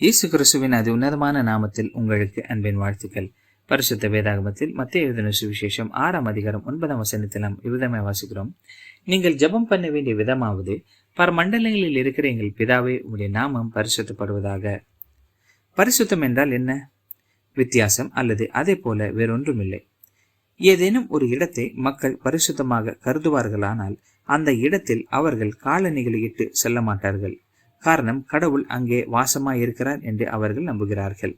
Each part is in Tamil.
இயேசு கிறிஸ்துவின் அதி உன்னதமான நாமத்தில் உங்களுக்கு அன்பின் வாழ்த்துக்கள். பரிசுத்த வேதாகமத்தில் மத்திய எழுதின சுவிசேஷம் ஆறாம் அதிகாரம் ஒன்பதாம் வசனத்தில் நாம் இவ்விதமே வாசிக்கிறோம். நீங்கள் ஜெபம் பண்ண வேண்டிய விதமாவது பரமண்டலங்களில் இருக்கிற எங்கள் பிதாவே உங்களுடைய நாமம் பரிசுத்தப்படுவதாக. பரிசுத்தம் என்றால் என்ன? வித்தியாசம் அல்லது அதே போல வேறொன்றுமில்லை. ஏதேனும் ஒரு இடத்தை மக்கள் பரிசுத்தமாக கருதுவார்களானால் அந்த இடத்தில் அவர்கள் காலணிகளை இட்டு செல்ல மாட்டார்கள் காரணம் கடவுள் அங்கே வாசமாய் இருக்கிறார் என்று அவர்கள் நம்புகிறார்கள்.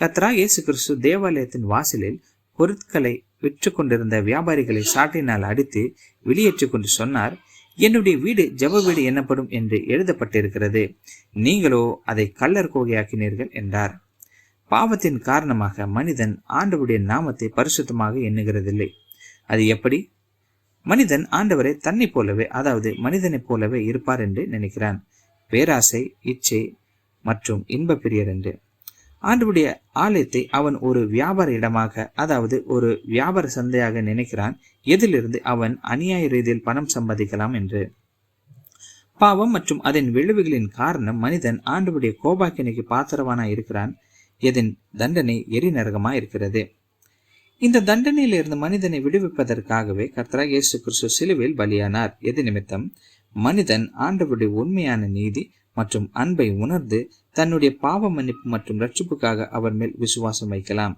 கத்ரா இயேசு கிறிஸ்து தேவாலயத்தின் வாசலில் பொருட்களை விற்று கொண்டிருந்த வியாபாரிகளை சாட்டினால் அடித்து வெளியேற்றி கொண்டு சொன்னார் என்னுடைய வீடு ஜப வீடு எனப்படும் என்று எழுதப்பட்டிருக்கிறது. நீங்களோ அதை கல்லர் கோகையாக்கினீர்கள் என்றார். பாவத்தின் காரணமாக மனிதன் ஆண்டவருடைய நாமத்தை பரிசுத்தமாக எண்ணுகிறதில்லை. அது எப்படி? மனிதன் ஆண்டவரை தன்னை போலவே அதாவது மனிதனைப் போலவே இருப்பார் என்று நினைக்கிறான். பேராசை இச்சை மற்றும் இன்ப பிரியர் என்று ஆண்டுடைய ஆலயத்தை அவன் ஒரு வியாபார இடமாக அதாவது ஒரு வியாபார சந்தையாக நினைக்கிறான். எதிலிருந்து அவன் அநியாய ரீதியில் பணம் சம்பாதிக்கலாம் என்று. பாவம் மற்றும் அதன் விளைவுகளின் காரணம் மனிதன் ஆண்டுடைய கோபாக்கினைக்கு பாத்திரவானா இருக்கிறான். எதின் தண்டனை எரிநரகமா இருக்கிறது. இந்த தண்டனையிலிருந்து மனிதனை விடுவிப்பதற்காகவே கர்த்தரா இயேசு கிறிஸ்து சிலுவையில் பலியானார். எது நிமித்தம் மனிதன் ஆண்டவருடைய உண்மையான நீதி மற்றும் அன்பை உணர்ந்து தன்னுடைய பாவ மன்னிப்பு மற்றும் ரட்சிப்புக்காக அவர் மேல் விசுவாசம் வைக்கலாம்.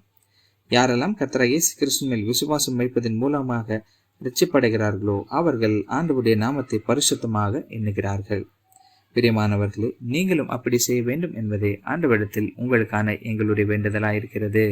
யாரெல்லாம் கத்தரா இயேசு கிறிஸ்து மேல் விசுவாசம் வைப்பதன் மூலமாக ரட்சிப்படைகிறார்களோ அவர்கள் ஆண்டவுடைய நாமத்தை பரிசுத்தமாக எண்ணுகிறார்கள். பிரியமானவர்களே நீங்களும் அப்படி செய்ய வேண்டும் என்பதே ஆண்டவரிடத்தில் உங்களுக்கான எங்களுடைய வேண்டுதலாயிருக்கிறது.